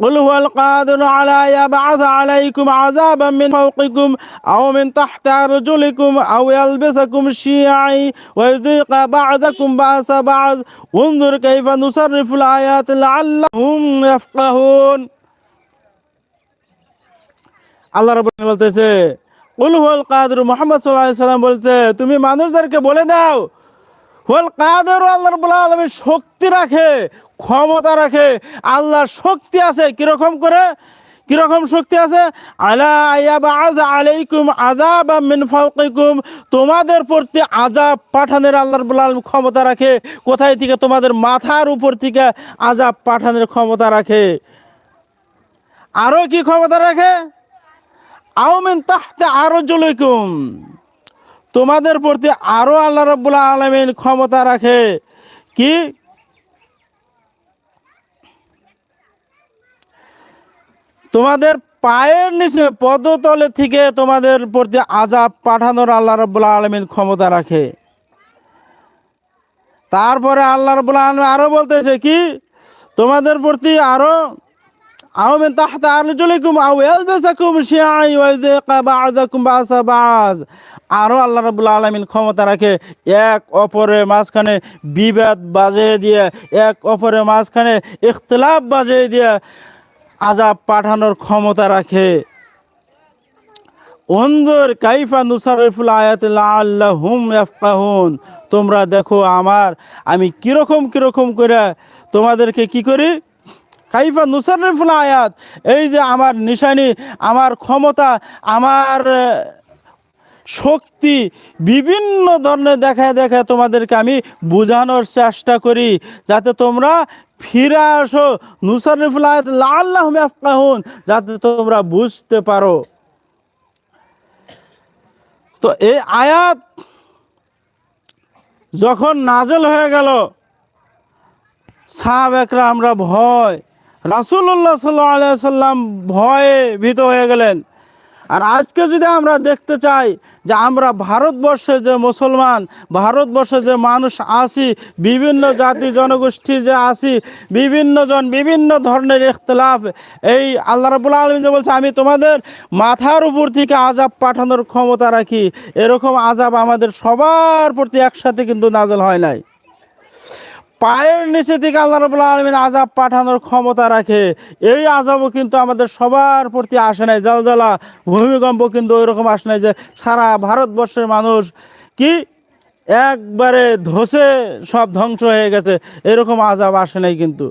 قل هو القادر على أن يبعث عليكم عذابا من فوقكم أو من تحت أرجلكم أو يلبسكم شيعا ويذيق بعضكم بأس بعض انظر كيف نصرف الآيات لعلهم يفقهون আল্লাহ রব বলতেছে কুল হুয়াল কাদের মোহাম্মদ সাল্লাহ সাল্লাম বলছে তুমি মানুষদেরকে বলে দাও হুয়াল কাদের আল্লাহ রবুল্লাহ আলমীর শক্তি রাখে ক্ষমতা রাখে, আল্লাহর শক্তি আছে, কীরকম করে? কীরকম শক্তি আছে? আলা আলাইকুম আযাব মিন ফাওকিকুম, তোমাদের প্রতি আযাব পাঠানোর আল্লাহর আলামিন ক্ষমতা রাখে। কোথায় থেকে? তোমাদের মাথার উপর থেকে আযাব পাঠানোর ক্ষমতা রাখে। আরও কি ক্ষমতা রাখে? আওমিন তাহতে আরও জলৈকুম তোমাদের প্রতি আরও আল্লাহ রব্বুল আলমিন ক্ষমতা রাখে। কি? তোমাদের পায়ের নিচে পদতলে থেকে তোমাদের প্রতি আজাব পাঠানোর আল্লাহ রব্বুল্লা আলমিন ক্ষমতা রাখে। তারপরে আল্লাহ রব্বুল্লা আলম আরও বলতেছে কি, তোমাদের প্রতি আরও আওমেন তাহতা আরজুলিকুম আও এলবেসাকুম শিআই ওয়াইযাকা বা'দাকুম বাসা বাস আরও আল্লাহ রাব্বুল আলামিন ক্ষমতা রাখে। এক অপরের মাঝখানে বিবাদ বাজিয়ে দিয়ে, এক অপরের মাঝখানে ইখতিলাফ বাজিয়ে দিয়ে আজাব পাঠানোর ক্ষমতা রাখে। অন্ধর কাইফা নুসারিফুল ইয়াফকাহুন। তোমরা দেখো আমার, আমি কীরকম কীরকম করে তোমাদেরকে কি করি? কাইফা নুসারিফুল আয়াত, এই যে আমার নিশানি, আমার ক্ষমতা, আমার শক্তি বিভিন্ন ধরনের দেখায় দেখায় তোমাদেরকে আমি বোঝানোর চেষ্টা করি, যাতে তোমরা ফিরে আসো। নুসারিফুল আয়াত যাতে তোমরা বুঝতে পারো। তো এই আয়াত যখন নাজল হয়ে গেল সাহাবেকরা আমরা ভয় রাসুল্লাহ সাল্লাহ সাল্লাম ভয়ে ভীত হয়ে গেলেন। আর আজকে যদি আমরা দেখতে চাই যে আমরা ভারতবর্ষে যে মুসলমান, ভারতবর্ষে যে মানুষ আসি বিভিন্ন জাতি জনগোষ্ঠী যে আসি বিভিন্ন জন বিভিন্ন ধরনের ইখতলাফ, এই আল্লাহ রাবুল আলম যে বলছে, আমি তোমাদের মাথার উপর থেকে আজাব পাঠানোর ক্ষমতা রাখি। এরকম আজাব আমাদের সবার প্রতি একসাথে কিন্তু নাজল হয় নাই। পায়ের নিচে থেকে আল্লাহ রবুল্লা আলমিন আজাব পাঠানোর ক্ষমতা রাখে। এই আজাবও কিন্তু আমাদের সবার প্রতি আসে নাই। জলজলা, ভূমিকম্প কিন্তু ওই রকম আসে নাই যে সারা ভারতবর্ষের মানুষ কি একবারে ধসে সব ধ্বংস হয়ে গেছে। এরকম আজাব আসে নাই কিন্তু।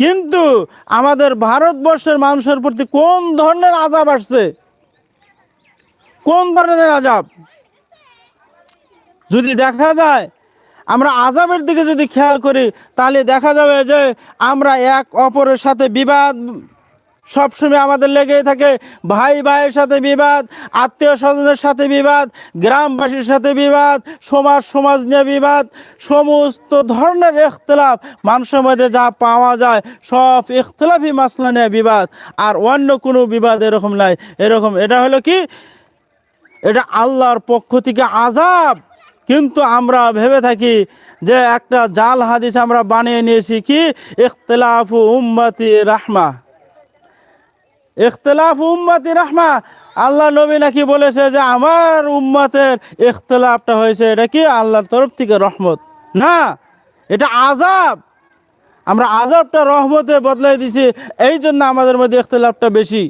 কিন্তু আমাদের ভারতবর্ষের মানুষের প্রতি কোন ধরনের আজাব আসছে? কোন ধরনের আজাব যদি দেখা যায় আমরা আজাবের দিকে যদি খেয়াল করি, তাহলে দেখা যাবে যে আমরা এক অপরের সাথে বিবাদ সবসময় আমাদের লেগেই থাকে। ভাই ভাইয়ের সাথে বিবাদ, আত্মীয় স্বজনের সাথে বিবাদ, গ্রামবাসীর সাথে বিবাদ, সমাজ সমাজ নিয়ে বিবাদ, সমস্ত ধরনের ইখতলাফ মানুষের মধ্যে যা পাওয়া যায়, সব ইখতলাফি মাসলা নিয়ে বিবাদ। আর অন্য কোনো বিবাদ এরকম নাই। এরকম, এটা হলো কি? এটা আল্লাহর পক্ষ থেকে আজাব কিন্তু আমরা ভেবে থাকি যে একটা জাল হাদিস আমরা বানিয়ে নিয়েছি কি? ইখতলাফ উম্মতি রাহমা। ইখতলাফ উম্মতি রাহমা। আল্লাহ নবী নাকি বলেছে যে আমার উম্মতের ইখতলাফটা হয়েছে, এটা কি? আল্লাহর তরফ থেকে রহমত। না, এটা আজাব আমরা আজাবটা রহমতে বদলাই দিছি এই জন্য আমাদের মধ্যে ইখতলাফটা বেশি।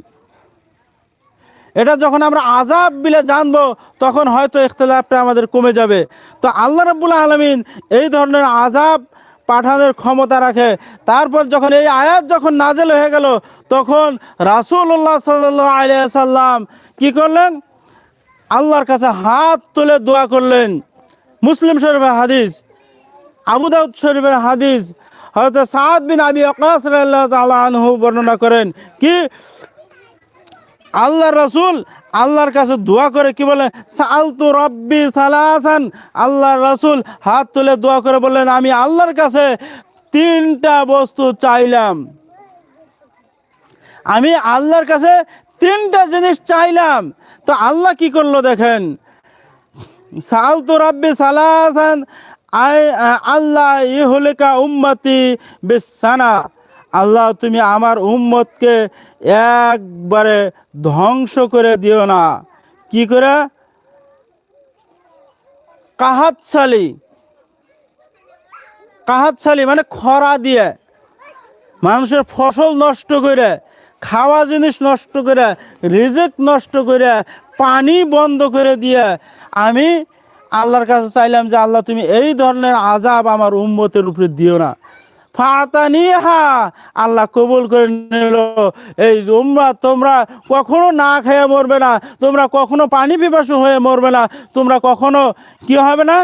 এটা যখন আমরা আজাব বিলে জানব, তখন হয়তো ইখতলাফটা আমাদের কমে যাবে। তো আল্লাহ রাব্বুল আলমিন এই ধরনের আজাব পাঠানোর ক্ষমতা রাখে। তারপর যখন এই আয়াত যখন নাজেল হয়ে গেল, তখন রাসূলুল্লাহ সাল্লাহ আলিয়া সাল্লাম কি করলেন? আল্লাহর কাছে হাত তুলে দোয়া করলেন। মুসলিম শরীফের হাদিস, আবু দাউদ শরীফের হাদিস হয়তো সাদ বিন আবি তাআলা আনহু বর্ণনা করেন। কি? আল্লাহ রসুল আল্লাহর কাছে দোয়া করে কি বলে সালতু রব্বি সালাসান। আল্লাহ রসুল হাত তুলে দোয়া করে বললেন, আমি আল্লাহর কাছে তিনটা বস্তু চাইলাম। আমি আল্লাহর কাছে তিনটা জিনিস চাইলাম। তো আল্লাহ কি করল দেখেন সালতু রব্বি সালাসান আই আল্লাহ ইহলিকা উম্মতি বিসানা আল্লাহ, তুমি আমার উম্মতকে একবারে ধ্বংস করে দিও না। কি করে? কাহাতশালী। কাহাতশালী মানে খরা দিয়ে। মানুষের ফসল নষ্ট করে, খাওয়া জিনিস নষ্ট করে, রিজেক নষ্ট করে, পানি বন্ধ করে দিয়ে আমি আল্লাহর কাছে চাইলাম যে, আল্লাহ তুমি এই ধরনের আজাব আমার উম্মতের উপরে দিও না। ফাতানি হা আল্লাহ কবুল করে নিল। এই উম্মা, তোমরা কখনো না খেয়ে মরবে না, তোমরা কখনো পানি পিপাসু হয়ে মরবে না, তোমরা কখনো কি হবে না?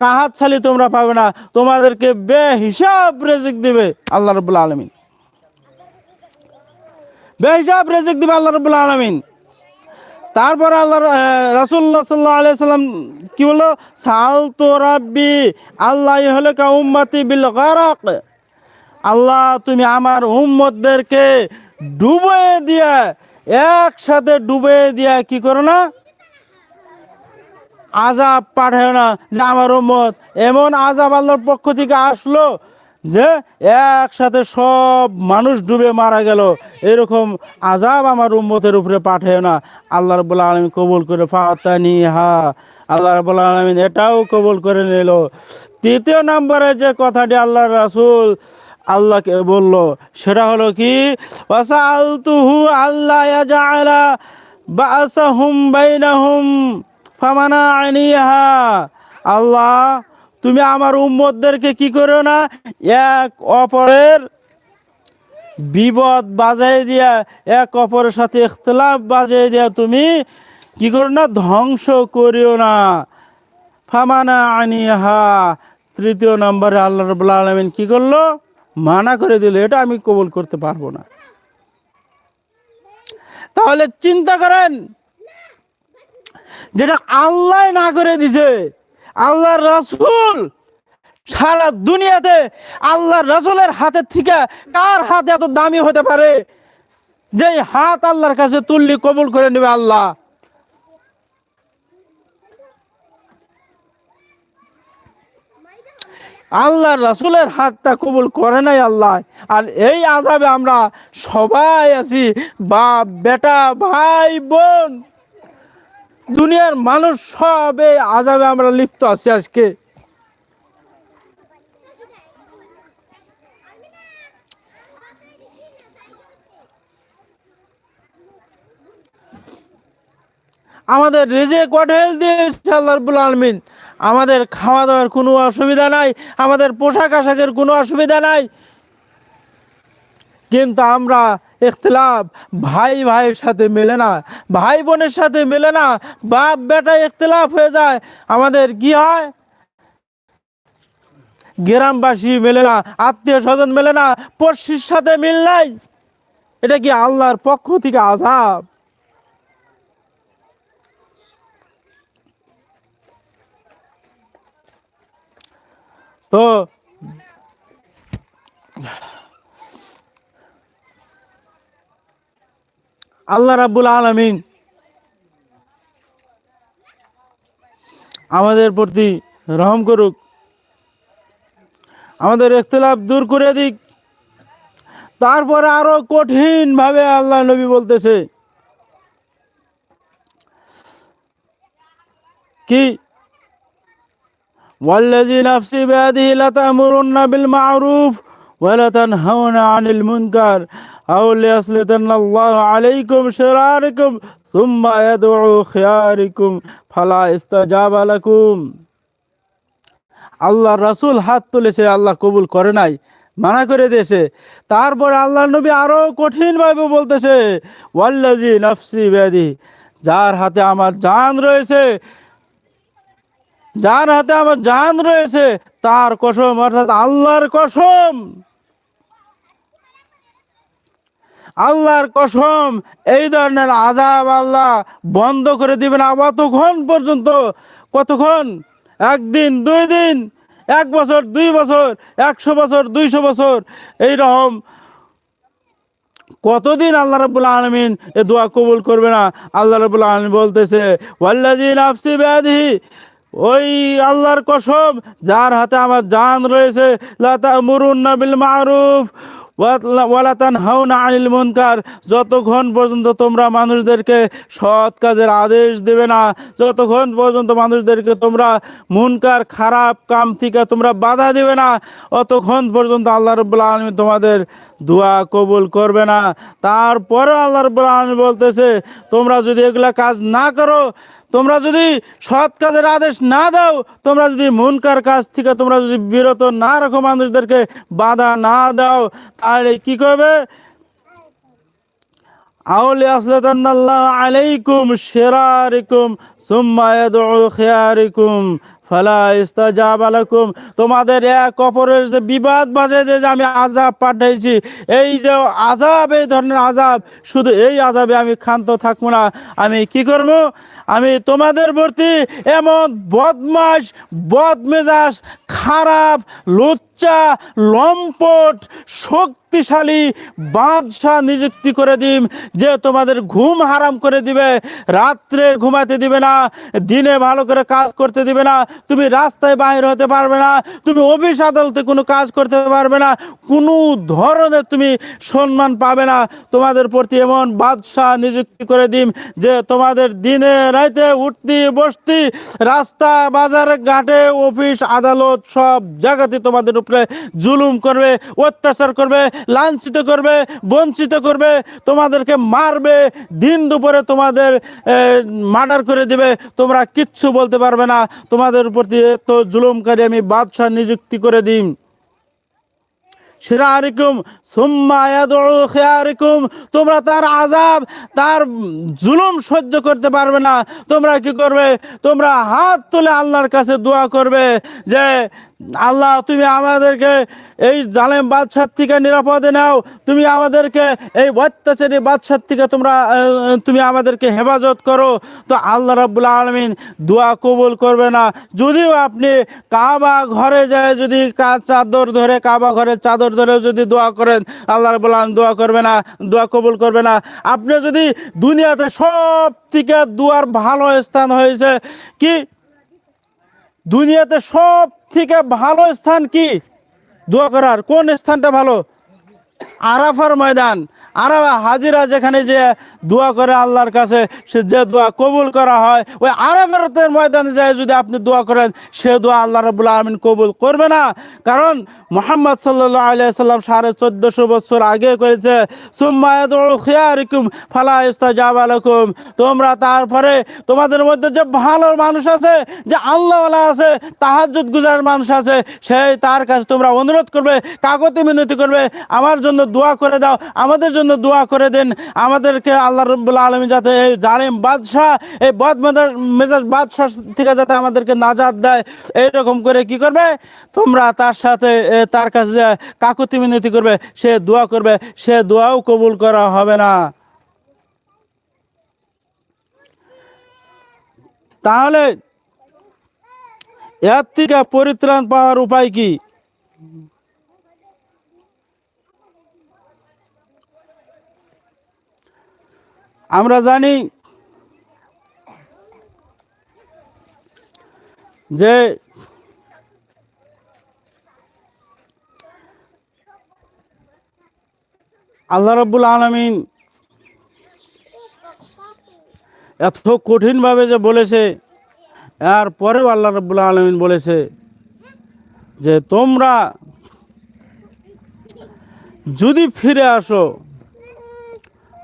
কাহাত ছালি তোমরা পাবে না, তোমাদেরকে বে হিসাব রেজিক দিবে আল্লাহ রবুল্লা আলমিন। বে হিসাব রেজিক দিবে আল্লাহ রবুল্লা আলমিন। তারপরে আল্লাহ রাসুল্লাহ সাল্লাহ আলিয়া সাল্লাম কি বলল? সাল তো রাব্বি, আল্লাহ হলে কা উম্মাতি বিল গারাক। আল্লাহ, তুমি আমার উম্মতদেরকে ডুবে দিয়া, একসাথে ডুবে দিয়া কি করো না? আজাব পাঠায় না যে আমার উম্মত। এমন আজাব আল্লাহর পক্ষ থেকে আসলো যে একসাথে সব মানুষ ডুবে মারা গেল, এরকম আজাব আমার উম্মতের উপরে পাঠায় না। আল্লাহ রবুল্লা আলমী কবুল করে ফাতানি হা আল্লাহ রবুল্লা আলমিন এটাও কবুল করে নিল। তৃতীয় নম্বরে যে কথাটি আল্লাহ রাসুল আল্লাহকে বলল, সেটা হলো কি? ওয়াসালতুহু আল্লাহ ইয়াজআলা বাসাহুম বাইনাহুম ফামানা আনিহা। আল্লাহ তুমি আমার উম্মতদেরকে কি করো না? এক অপরের বিপদ বাজাই দিয়া, এক অপরের সাথে ইখতলাফ বাজাই দিয়া তুমি কি করো না? ধ্বংস করিও না। ফামানা আনিহা। তৃতীয় নম্বরে আল্লাহ রবুল্লা আলমিন কি করল? মানা করে দিল। এটা আমি কবুল করতে পারব না। তাহলে চিন্তা করেন, যেটা আল্লাহ না করে দিছে আল্লাহর রাসূল সারা দুনিয়াতে আল্লাহর রাসূলের হাতের থেকে কার হাত এত দামি হতে পারে? যে হাত আল্লাহর কাছে তুললি কবুল করে নেবে আল্লাহ। আল্লাহর রাসূলের হাতটা কবুল করে নাই আল্লাহ। আর এই আজাবে আমরা সবাই আছি বাপ, বেটা, ভাই, বোন। দুনিয়ার মানুষ সবে আজাবে আমরা লিপ্ত আছি আজকে। আমাদের রেজে কটেল দিয়েছে আলমিন। আমাদের খাওয়া দাওয়ার কোনো অসুবিধা নাই, আমাদের পোশাক আশাকের কোনো অসুবিধা নাই। কিন্তু আমরা ইখতলাফ। ভাই ভাইয়ের সাথে মেলে না, ভাই বোনের সাথে মেলে না, বাপ বেটা ইখতলাফ হয়ে যায়। আমাদের কি হয়? গ্রামবাসী মেলে না, আত্মীয় স্বজন মেলে না, পড়শির সাথে মিল নাই। এটা কি আল্লাহর পক্ষ থেকে আজাব তো আল্লাহ রাব্বুল আলমিন আমাদের প্রতি রহম করুক আমাদের ইখতলাফ দূর করে দিক তারপরে আরো কঠিন ভাবে আল্লাহ নবী বলতেছে কি والذي نفسي بيده لتأمرن بالمعروف ولا تنهون عن المنكر أو ليسلطن الله عليكم شراركم ثم يدعو خياركم فلا استجاب لكم আল্লাহ রাসূল হাত তুলেছে আল্লাহ কবুল করে নাই মানা করে দিয়েছে তারপরে আল্লাহ নবী আরো কঠিন ভাবে বলতেছে ওয়াল্লাজি নফসি ব্যাধি যার হাতে আমার জান রয়েছে যার হাতে আমার জান রয়েছে তার কসম অর্থাৎ আল্লাহর কসম আল্লাহর কসম, এই ধরনের আজাব আল্লাহ বন্ধ করে দিবেন অতক্ষণ পর্যন্ত? কতক্ষণ? একদিন, দুই দিন, এক বছর, দুই বছর, একশো বছর, দুইশো বছর এই রকম কতদিন আল্লাহ রাব্বুল আলমিন এ দোয়া কবুল করবে না? আল্লাহ রাব্বুল আলমিন বলতেছে নাফসি ব্যাধি ওই আল্লাহর কসম, যার হাতে আমার জান রয়েছে লাতা মুরুন বিল মারুফ ওয়ালাতান হাউনা আনিল মুনকার, যতক্ষণ পর্যন্ত তোমরা মানুষদেরকে সৎ কাজের আদেশ দেবে না, যতক্ষণ পর্যন্ত মানুষদেরকে তোমরা মুনকার, খারাপ কাম থেকে তোমরা বাধা দেবে না, অতক্ষণ পর্যন্ত আল্লাহ রব্বুল্লা আলমী তোমাদের দোয়া কবুল করবে না। তারপরে আল্লাহ রব্বুল্লা আলমী বলতেছে, তোমরা যদি এগুলা কাজ না করো তোমরা যদি সৎ কাজের আদেশ না দাও, তোমরা যদি মুনকার কাজ থেকে তোমরা যদি বিরত না রাখো মানুষদেরকে বাধা না দাও, তাহলে কি করবে? আউলি আসলাতান্নাল্লাহ আলাইকুম শেরারিকুম সুম্মা তোমাদের এক অপরের যে বিবাদ বাজে যে আমি আজাব পাঠাইছি, এই যে আজাব এই ধরনের আজাব শুধু এই আজাবে আমি ক্ষান্ত থাকব না। আমি কি করব? আমি তোমাদের প্রতি এমন বদমাস বদমেজাজ খারাপ লুচ্চা লম্পট, শক্তিশালী, বাদশাহ নিযুক্তি করে দিম, যে তোমাদের ঘুম হারাম করে দিবে, রাত্রে ঘুমাতে দিবে না, দিনে ভালো করে কাজ করতে দিবে না, তুমি রাস্তায় বাইর হতে পারবে না, তুমি অফিস আদালতে কোনো কাজ করতে পারবে না, কোনো ধরনের তুমি সম্মান পাবে না, তোমাদের প্রতি এমন বাদশাহ নিযুক্তি করে দিম, যে তোমাদের দিনে রাইতে উঠতি, বসতি, রাস্তা, বাজার, ঘাটে, অফিস, আদালত, সব জায়গাতে তোমাদের উপরে জুলুম করবে, অত্যাচার করবে, লাঞ্ছিত করবে, বঞ্চিত করবে, তোমাদেরকে মারবে, দিন দুপুরে তোমাদের মার্ডার করে দিবে, তোমরা কিচ্ছু বলতে পারবে না। তোমাদের প্রতি তো জুলুমকারী আমি বাদশাহ নিযুক্তি করে দিই শিরারিকুম, সুম্মা ইয়াদউ খিয়ারিকুম। তোমরা তার আজাব তার জুলুম সহ্য করতে পারবে না। তোমরা কি করবে? তোমরা হাত তুলে আল্লাহর কাছে দোয়া করবে যে, আল্লাহ, তুমি আমাদেরকে এই জালেম বাদশার থেকে নিরাপদে নাও। তুমি আমাদেরকে এই অত্যাচারী বাদশার থেকে তোমরা তুমি আমাদেরকে হেফাজত করো। তো আল্লাহ রাব্বুল আলমিন দোয়া কবুল করবে না। যদিও আপনি কাবা ঘরে যায়, যদি চাদর ধরে, কাবা ঘরের চাদর ধরে যদি দোয়া করেন, আল্লাহ রাব্বুল আলম দোয়া করবে না, দোয়া কবুল করবে না। আপনি যদি দুনিয়াতে সব থেকে দোয়ার ভালো স্থান হয়েছে কি? দুনিয়াতে সব থেকে ভালো স্থান কি? দোয়া করার। কোন স্থানটা ভালো? আরাফার ময়দান। আরাফা হাজিরা যেখানে যে দোয়া করে আল্লাহর কাছে, সে যে দোয়া কবুল করা হয়, ওই আরাফাতের ময়দানে যায় যদি আপনি দোয়া করেন, সে দোয়া আল্লাহ রবুল্লা আলমিন কবুল করবে না। কারণ মোহাম্মদ সাল্লাহ আলিয়া সাল্লাম সাড়ে চোদ্দশো বছর আগে করেছে সুম্মায়াদিকুম ফালা ইস্তাজাব আলাইকুম তোমরা তারপরে তোমাদের মধ্যে যে ভালো মানুষ আছে, যে আল্লাহওয়ালা আছে, তাহাজ্জুদ গুজার মানুষ আছে, সেই তার কাছে তোমরা অনুরোধ করবে কাগতে মিনতি করবে, আমার জন্য দোয়া করে দাও, আমাদের জন্য দোয়া করে দেন। আমাদেরকে আল্লাহ রব্বুল আলমী যাতে এই জালিম বাদশাহ, এই বদ মেজাজ বাদশাহ থেকে যাতে আমাদেরকে নাজাদ দেয়। এইরকম করে কি করবে? তোমরা তার সাথে তার কাছে কাকুতি মিনতি করবে, সে দোয়া করবে। সে দোয়াও কবুল করা হবে না। তাহলে এর থেকে পরিত্রাণ পাওয়ার উপায় কি? আমরা জানি যে আল্লাহ রব্বুল আলমিন এত কঠিনভাবে যে বলেছে এর পরেও আল্লাহ রব্বুল আলমিন বলেছে যে তোমরা যদি ফিরে আসো,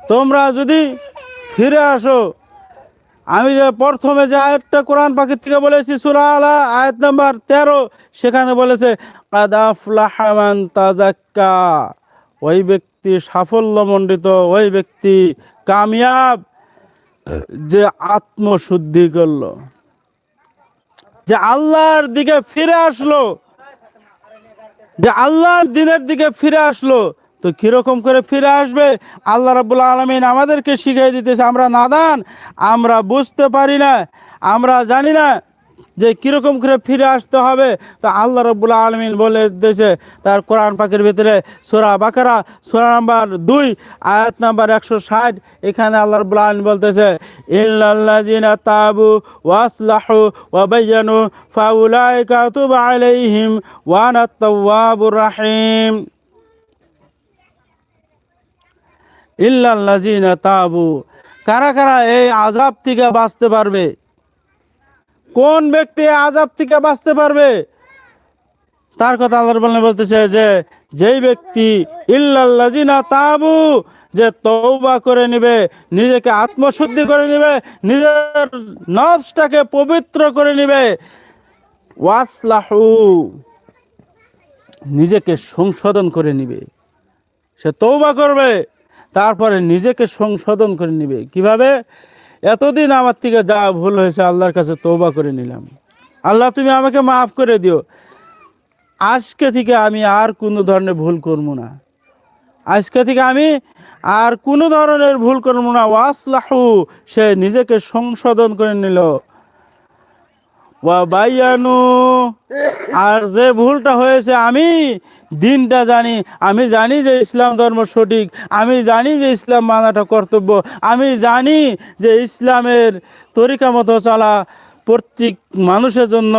তোমরা যদি ফিরে আসো। আমি যে প্রথমে যে আয়াতটা কোরআন পাখির থেকে বলেছি, সুরা আলা আয়াত নাম্বার তেরো, সেখানে বলেছে কাদাফলাহামান তাজাক্কা ওই ব্যক্তি সাফল্যমণ্ডিত, ওই ব্যক্তি কামিয়াব যে আত্মশুদ্ধি করল, যে আল্লাহর দিকে ফিরে আসলো, যে আল্লাহর দিনের দিকে ফিরে আসলো তো কীরকম করে ফিরে আসবে? আল্লাহ রাবুল আলমিন আমাদেরকে শিখিয়ে দিতেছে, আমরা নাদান আমরা বুঝতে পারি না, আমরা জানি না যে কীরকম করে ফিরে আসতে হবে। তো আল্লাহ রব্বুল আলমিন বলে দিয়েছে তার কোরআন পাখির ভিতরে সোরা বাকারা, সোরা নাম্বার দুই, আয়াত নাম্বার একশো ষাট, এখানে আল্লাহ রব্বুল আলমিন বলতেছে তাওয়াবুর রাহিম। ইল্লাল্লাযিনা তাবু। কারা কারা এই আযাব থেকে বাঁচতে পারবে? কোন ব্যক্তি আযাব থেকে বাঁচতে পারবে? তার কথা আল্লাহর বলনে বলতেছে যে, যেই ব্যক্তি ইল্লাল্লাযিনা তাবু, যে তওবা করে নেবে, নিজেকে আত্মশুদ্ধি করে নেবে, নিজের নফসটাকে পবিত্র করে নেবে, ওয়াসলাহু, নিজেকে সংশোধন করে নিবে। সে তৌবা করবে তারপরে নিজেকে সংশোধন করে নিবে। কীভাবে? এতদিন আমার থেকে যা ভুল হয়েছে আল্লাহর কাছে তৌবা করে নিলাম। আল্লাহ, তুমি আমাকে মাফ করে দিও। আজকে থেকে আমি আর কোনো ধরনের ভুল করব না। আজকে থেকে আমি আর কোনো ধরনের ভুল করব না। ওয়াসলাহু, সে নিজেকে সংশোধন করে নিল। বাইয়ানু। আর যে ভুলটা হয়েছে, আমি দিনটা জানি। আমি জানি যে ইসলাম ধর্ম সঠিক। আমি জানি যে ইসলাম মানাটা কর্তব্য। আমি জানি যে ইসলামের তরিকা মতো চলা প্রত্যেক মানুষের জন্য